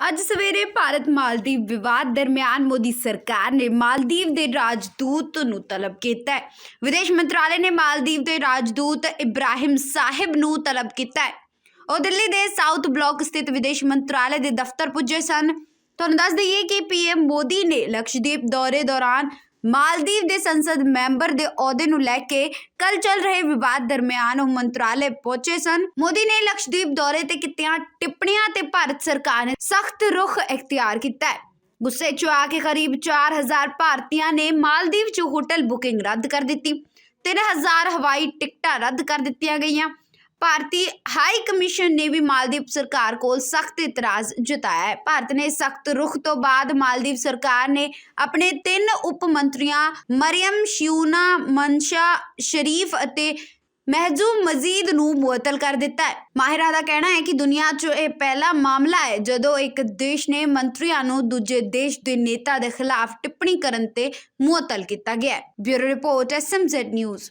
ਅੱਜ ਸਵੇਰੇ ਭਾਰਤ ਮਾਲਦੀਵ ਵਿਵਾਦ ਦਰਮਿਆਨ ਮੋਦੀ ਸਰਕਾਰ ਨੇ ਮਾਲਦੀਵ ਦੇ ਰਾਜਦੂਤ ਨੂੰ ਤਲਬ ਕੀਤਾ ਹੈ। ਵਿਦੇਸ਼ ਮੰਤਰਾਲੇ ਨੇ ਮਾਲਦੀਵ ਦੇ ਰਾਜਦੂਤ ਇਬਰਾਹਿਮ ਸਾਹਿਬ ਨੂੰ ਤਲਬ ਕੀਤਾ ਹੈ। ਉਹ ਦਿੱਲੀ ਦੇ ਸਾਊਥ ਬਲਾਕ ਸਥਿਤ ਵਿਦੇਸ਼ ਮੰਤਰਾਲੇ ਦੇ ਦਫ਼ਤਰ ਪੁੱਜੇ ਸਨ। ਤੁਹਾਨੂੰ ਦੱਸ ਦਈਏ ਕਿ ਪੀਐਮ ਮੋਦੀ ਨੇ ਲਕਸ਼ਦੀਪ ਦੌਰੇ ਦੌਰਾਨ ਮਾਲਦੀਵ ਦੇ ਸੰਸਦ ਮੈਂਬਰ ਦੇ ਅਹੁਦੇ ਨੂੰ ਲੈ ਕੇ ਕੱਲ ਚੱਲ ਰਹੇ ਵਿਵਾਦ ਦਰਮਿਆਨ ਉਹ ਮੰਤਰਾਲੇ ਪਹੁੰਚੇ ਸਨ। ਮੋਦੀ ਨੇ ਲਕਸ਼ਦੀਪ ਦੌਰੇ ਤੇ ਕੀਤੀਆਂ ਟਿੱਪਣੀਆਂ ਤੇ ਭਾਰਤ ਸਰਕਾਰ ਨੇ ਸਖਤ ਰੁਖ ਇਖਤਿਆਰ ਕੀਤਾ ਹੈ। ਗੁੱਸੇ 'ਚ ਆ ਕੇ ਕਰੀਬ 4000 ਭਾਰਤੀਆਂ ਨੇ ਮਾਲਦੀਵ 'ਚ ਹੋਟਲ ਬੁਕਿੰਗ ਰੱਦ ਕਰ ਦਿੱਤੀ। 3000 ਹਵਾਈ ਟਿਕਟਾਂ ਰੱਦ ਕਰ ਦਿੱਤੀਆਂ ਗਈਆਂ। ਭਾਰਤੀ ਹਾਈ ਕਮਿਸ਼ਨ ਨੇ ਵੀ ਮਾਲਦੀਵ ਸਰਕਾਰ ਕੋਲ ਸਖਤ ਇਤਰਾਜ਼ ਜਤਾਇਆ ਹੈ। ਭਾਰਤ ਨੇ ਸਖਤ ਰੁਖ ਤੋਂ ਬਾਅਦ ਮਾਲਦੀਵ ਸਰਕਾਰ ਨੇ ਆਪਣੇ ਤਿੰਨ ਉਪ ਮੰਤਰੀਆਂ ਮਰੀਮ, ਸ਼ਿਊਨਾ, ਮਨਸ਼ਾ ਸ਼ਰੀਫ ਅਤੇ ਮਹਿਜੂ ਮਜ਼ੀਦ ਨੂੰ ਮੁਅਤਲ ਕਰ ਦਿੱਤਾ ਹੈ। ਮਾਹਿਰਾਂ ਦਾ ਕਹਿਣਾ ਹੈ ਕਿ ਦੁਨੀਆ 'ਚ ਇਹ ਪਹਿਲਾ ਮਾਮਲਾ ਹੈ ਜਦੋਂ ਇੱਕ ਦੇਸ਼ ਨੇ ਮੰਤਰੀਆਂ ਨੂੰ ਦੂਜੇ ਦੇਸ਼ ਦੇ ਨੇਤਾ ਦੇ ਖਿਲਾਫ ਟਿੱਪਣੀ ਕਰਨ ਤੇ ਮੁਅਤਲ ਕੀਤਾ ਗਿਆ ਹੈ। Bureau report SMZ news.